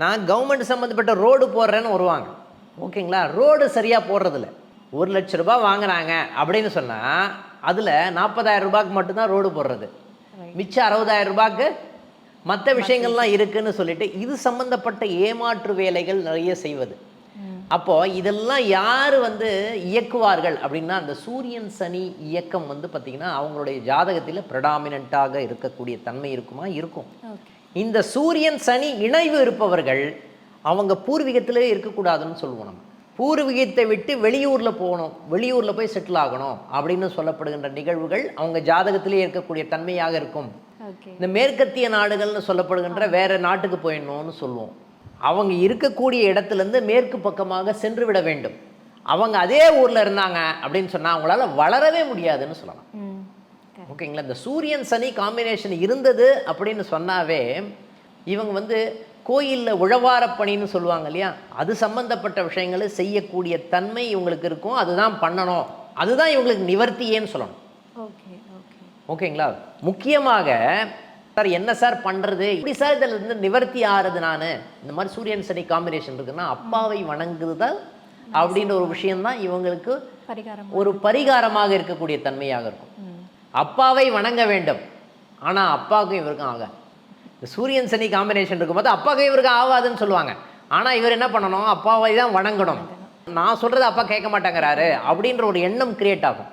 நான் கவர்மெண்ட் சம்மந்தப்பட்ட ரோடு போடுறேன்னு வருவாங்க. ஓகேங்களா? ரோடு சரியாக போடுறதில்ல. ஒரு லட்ச ரூபாய் வாங்குறாங்க அப்படின்னு சொன்னால் அதில் நாற்பதாயிரம் ரூபாய்க்கு மட்டும்தான் ரோடு போடுறது. மிச்சம் அறுபதாயிரம் ரூபாய்க்கு மற்ற விஷயங்கள்லாம் இருக்குன்னு சொல்லிட்டு இது சம்பந்தப்பட்ட ஏமாற்று வேலைகள் நிறைய செய்வது. அப்போ இதெல்லாம் யார் வந்து இயக்குவார்கள் அப்படின்னா அந்த சூரியன் சனி இயக்கம் வந்து பார்த்திங்கன்னா அவங்களுடைய ஜாதகத்தில் ப்ரெடாமினண்ட்டாக இருக்கக்கூடிய தன்மை இருக்குமா? இருக்கும். ஓகே இந்த சூரியன் சனி இணைவு இருப்பவர்கள் அவங்க பூர்வீகத்திலே இருக்கக்கூடாதுன்னு சொல்லுவோம் நம்ம. பூர்வீகத்தை விட்டு வெளியூரில் போகணும் வெளியூரில் போய் செட்டில் ஆகணும் அப்படின்னு சொல்லப்படுகின்ற நிகழ்வுகள் அவங்க ஜாதகத்திலே இருக்கக்கூடிய தன்மையாக இருக்கும். இந்த மேற்கத்திய நாடுகள்னு சொல்லப்படுகின்ற வேற நாட்டுக்கு போயிடணும்னு சொல்லுவோம். அவங்க இருக்கக்கூடிய இடத்துலேருந்து மேற்கு பக்கமாக சென்று விட வேண்டும். அவங்க அதே ஊரில் இருந்தாங்க அப்படின்னு சொன்னால் அவங்களால வளரவே முடியாதுன்னு சொல்லலாம். ஓகேங்களா? இந்த சூரியன் சனி காம்பினேஷன் இருந்தது அப்படின்னு சொன்னாவே இவங்க வந்து கோயிலில் உழவார பணின்னு சொல்லுவாங்க இல்லையா? அது சம்பந்தப்பட்ட விஷயங்களை செய்யக்கூடிய தன்மை இவங்களுக்கு இருக்கும். அதுதான் பண்ணணும். அதுதான் இவங்களுக்கு நிவர்த்தியேன்னு சொல்லணும். ஓகே ஓகே ஓகேங்களா? முக்கியமாக சார் என்ன சார் பண்ணுறது இப்படி சார் இதில் இருந்து நிவர்த்தி ஆறுது நான்? இந்த மாதிரி சூரியன் சனி காம்பினேஷன் இருக்குன்னா அப்பாவை வணங்குதல் அப்படின்ற ஒரு விஷயம்தான் இவங்களுக்கு ஒரு பரிகாரமாக இருக்கக்கூடிய தன்மையாக இருக்கும். அப்பாவை வணங்க வேண்டும். ஆனால் அப்பாவுக்கும் இவருக்கும் ஆக இந்த சூரியன் சனி காம்பினேஷன் இருக்கும்போது அப்பாவுக்கும் இவருக்கும் ஆகாதுன்னு சொல்லுவாங்க. ஆனால் இவர் என்ன பண்ணணும்? அப்பாவை தான் வணங்கணும். நான் சொல்கிறது அப்பா கேட்க மாட்டேங்கிறாரு அப்படின்ற ஒரு எண்ணம் கிரியேட் ஆகும்.